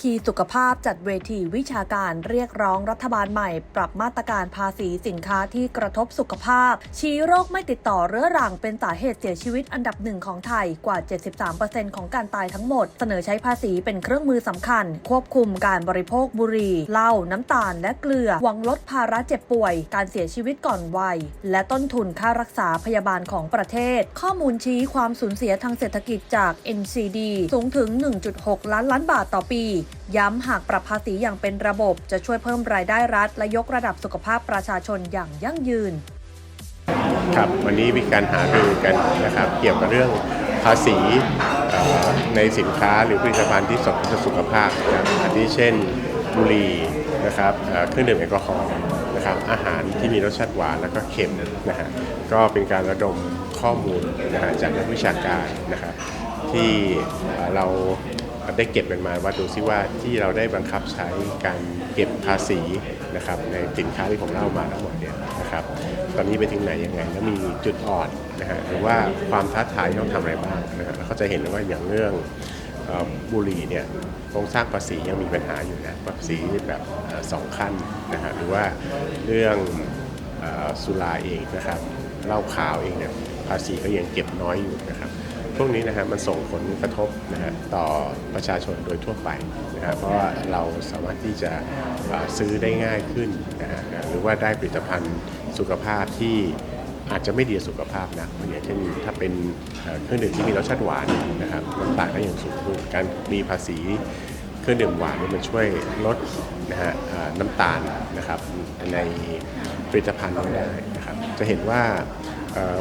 คีสุขภาพจัดเวทีวิชาการเรียกร้องรัฐบาลใหม่ ปรับมาตรการภาษีสินค้าที่กระทบสุขภาพ ชี้โรคไม่ติดต่อเรื้อรังเป็นสาเหตุเสียชีวิตอันดับหนึ่งของไทยกว่า 73%ของการตายทั้งหมด เสนอใช้ภาษีเป็นเครื่องมือสำคัญ ควบคุมการบริโภคบุหรี่เหล้าน้ำตาล และเกลือหวังลดภาระเจ็บป่วย การเสียชีวิตก่อนวัย และต้นทุนค่ารักษาพยาบาลของประเทศ ข้อมูลชี้ความสูญเสียทางเศรษฐกิจจาก NCD สูงถึง 1.6 ล้านล้านบาทต่อปีย้ำหากปรับภาษีอย่างเป็นระบบ จะช่วยเพิ่มรายได้รัฐ และยกระดับสุขภาพประชาชนอย่างยั่งยืน ครับวันนี้มีการหารือกันนะครับ เกี่ยวกับเรื่องภาษีในสินค้าหรือผลิตภัณฑ์ที่ส่งผลต่อสุขภาพนะครับอาทิเช่นบุหรี่นะครับเครื่องดื่มแอลกอฮอล์นะครับอาหารที่มีรสชาติหวานแล้วก็เค็มนะฮะก็เป็นการระดมข้อมูลนะฮะจากนักวิชาการนะครับที่เรา ได้เก็บกันมาว่าดูซิว่าที่เราได้บังคับใช้การเก็บภาษีนะครับในสินค้าที่ผมเล่ามาทั้งหมดเนี่ยนะครับตอนนี้ไปถึงไหนยังไงแล้วมีจุดอ่อนนะฮะหรือว่าความท้าทายต้องทำอะไรบ้างนะฮะแล้วก็จะเห็นว่าอย่างเรื่องอบุหรี่เนี่ยโครงสร้างภาษียังมีปัญหาอยู่นะภาษีแบบสองขั้นนะฮะหรือว่าเรื่องอสุราเองนะครับเหล้าขาวเองเนี่ยภาษีก็ยังเก็บน้อยอยู่นะครับ วกนี้นะฮะมันส่งผลกระทบนะฮะต่อประชาชนโดยทั่วไปนะฮะเพราะว่าเราสามารถที่จะซื้อได้ง่ายขึ้นนะฮะหรือว่าได้ผลิตภัณฑ์สุขภาพที่อาจจะไม่ดีสุขภาพนะอย่างเช่นถ้าเป็นเครื่องดื่มที่มีรสชาติหวานนะครับน้ำตาลก็ยังสูงขึ้นการมีภาษีเครื่องดื่มหวานเนี่ยมันช่วยลดนะฮะน้ำตาลนะครับในผลิตภัณฑ์ได้นะครับจะเห็นว่า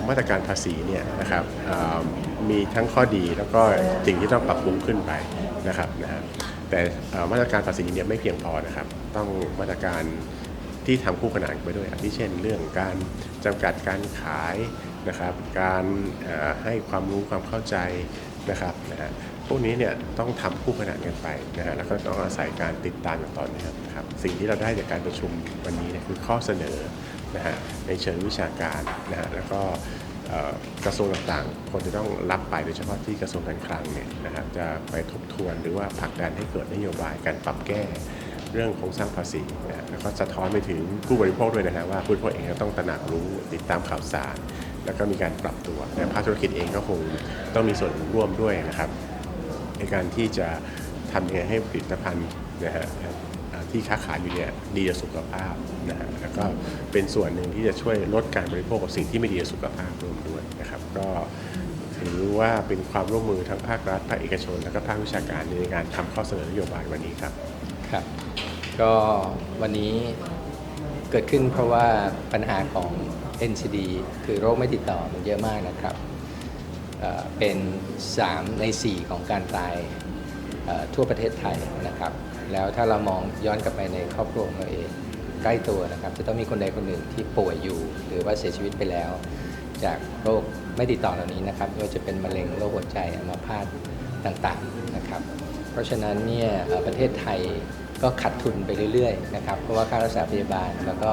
มาตรการภาษีเนี่ยนะครับมีทั้งข้อดีแล้วก็สิ่งที่ต้องปรับปรุงขึ้นไปนะครับนะฮะแต่มาตรการภาษีเนี่ยไม่เพียงพอนะครับ ต้องมาตรการที่ทำคู่ขนานไปด้วยอาทิเช่น เรื่องการจำกัดการขายนะครับ การให้ความรู้ความเข้าใจนะครับนะฮะพวกนี้เนี่ยต้องทำคู่ขนานกันไปนะฮะแล้วก็ต้องอาศัยการติดตามอย่างต่อเนื่องนะครับ สิ่งที่เราได้จากการประชุมวันนี้เนี่ยคือข้อเสนอ นะฮะในเชิงวิชาการนะฮะแล้วก็กระทรวงต่างๆควรจะต้องรับไปโดยเฉพาะที่กระทรวงการคลังเนี่ยนะครับจะไปทบทวนหรือว่าผลักดันให้เกิดนโยบายการปรับแก้เรื่องโครงสร้างภาษีนะแล้วก็สะท้อนไปถึงผู้บริโภคด้วยนะฮะว่าผู้บริโภคเองก็ต้องตระหนักรู้ติดตามข่าวสาร แล้วก็มีการปรับตัวแต่ภาคธุรกิจเองก็คงต้องมีส่วนร่วมด้วยนะครับ ในการที่จะทำยังไงให้ผลิตภัณฑ์นะฮะ ที่ค้าขายอยู่เนี่ยดีต่อสุขภาพนะฮะแล้วก็เป็นส่วนหนึ่งที่จะช่วยลดการบริโภคกับสิ่งที่ไม่ดีต่อสุขภาพรวมด้วยนะครับ ก็ถือว่าเป็นความร่วมมือทั้งภาครัฐภาคเอกชน และก็ภาควิชาการในการทำข้อเสนอนโยบายวันนี้ครับครับ ก็วันนี้เกิดขึ้นเพราะว่าปัญหาของ NCD คือโรคไม่ติดต่อมันเยอะมากนะครับเป็น 3 ใน 4 ของการตาย ทั่วประเทศไทยนะครับ แล้วถ้าเรามองย้อนกลับไปในครอบครัวของเราเองใกล้ตัวนะครับ จะต้องมีคนใดคนหนึ่งที่ป่วยอยู่ หรือว่าเสียชีวิตไปแล้ว จากโรคไม่ติดต่อเหล่านี้นะครับไม่ว่าจะเป็นมะเร็งโรคหัวใจอัมพาตต่างๆนะครับ เพราะฉะนั้นเนี่ยประเทศไทยก็ขาดทุนไปเรื่อยๆนะครับเพราะว่าค่ารักษาพยาบาลแล้วก็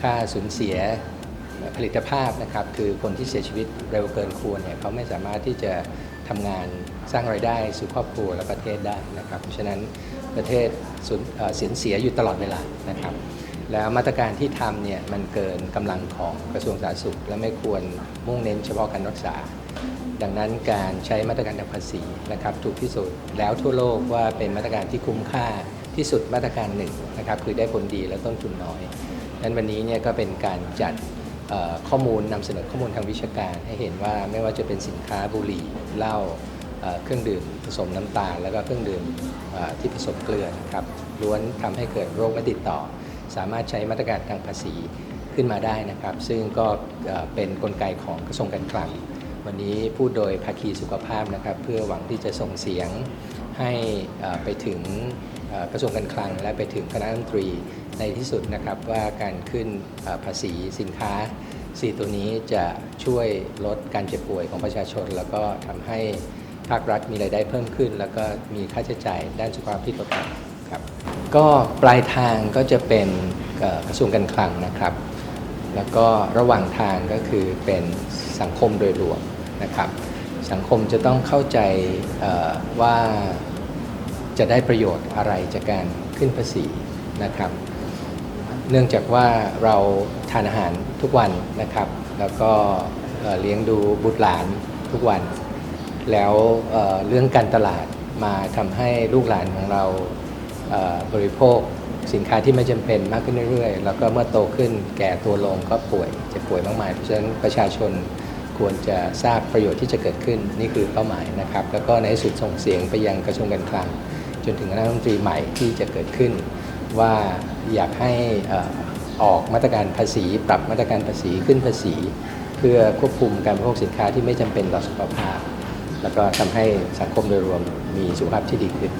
ค่าสูญเสียผลิตภาพนะครับ คือคนที่เสียชีวิตเร็วเกินควรเนี่ยเขาไม่สามารถที่จะ ทำงานสร้างรายได้สู่ครอบครัวและประเทศได้นะครับเพราะฉะนั้นประเทศสูญเสียเสียอยู่ตลอดเวลานะครับ แล้วมาตรการที่ทำเนี่ยมันเกินกำลังของกระทรวงสาธารณสุข และไม่ควรมุ่งเน้นเฉพาะการรักษา ดังนั้นการใช้มาตรการทางภาษีนะครับถูกพิสูจน์แล้วทั่วโลกว่าเป็นมาตรการที่คุ้มค่าที่สุดมาตรการหนึ่งนะครับคือได้ผลดีและต้นทุนน้อยดังนั้นวันนี้เนี่ยก็เป็นการจัด ข้อมูลนำเสนอข้อมูลทางวิชาการ ให้เห็นว่าไม่ว่าจะเป็นสินค้าบุหรี่เหล้าเครื่องดื่มผสมน้ำตาล แล้วก็เครื่องดื่มที่ผสมเกลือนะครับล้วนทำให้เกิดโรคไม่ติดต่อ สามารถใช้มาตรการทางภาษีขึ้นมาได้นะครับ ซึ่งก็เป็นนกลไกของกระทรวงการคลัง วันนี้พูดโดยภาคีสุขภาพนะครับ เพื่อหวังที่จะส่งเสียงให้ไปถึงกระทรวงการคลัง และไปถึงคณะรัฐมนตรี ในที่สุดนะครับว่าการขึ้นภาษีสินค้าสี่ตัวนี้จะช่วยลดการเจ็บป่วยของประชาชน แล้วก็ทำให้ภาครัฐมีรายได้เพิ่มขึ้น แล้วก็มีค่าใช้จ่ายด้านสุขภาพที่ลดลงครับก็ปลายทางก็จะเป็นกระทรวงการคลังนะครับ แล้วก็ระหว่างทางก็คือเป็นสังคมโดยรวมนะครับ สังคมจะต้องเข้าใจว่าจะได้ประโยชน์อะไรจากการขึ้นภาษีนะครับ เนื่องจากว่าเราทานอาหารทุกวันนะครับ แล้วก็เลี้ยงดูบุตรหลานทุกวัน แล้วเเรื่องการตลาดมาทำให้ลูกหลานของเราเบริโภคสินค้าที่ไม่จำเป็นมากขึ้นเรื่อยๆ แล้วก็เมื่อโตขึ้นแก่ตัวลงก็ป่วยเจะป่วยมากมาย เพราะฉะนั้นประชาชนควรจะทราบประโยชน์ที่จะเกิดขึ้นนี่คือเป้าหมายนะครับ แล้วก็ในที่สุดส่งเสียงไปยังกระทรวงการคลัง จนถึงคณะรัฐมนตรีใหม่ที่จะเกิดขึ้น ว่าอยากให้ออกมาตรการภาษี ปรับมาตรการภาษีขึ้นภาษี เพื่อควบคุมการบริโภคสินค้าที่ไม่จำเป็นต่อสุขภาพ แล้วก็ทำให้สังคมโดยรวมมีสุขภาพที่ดีขึ้น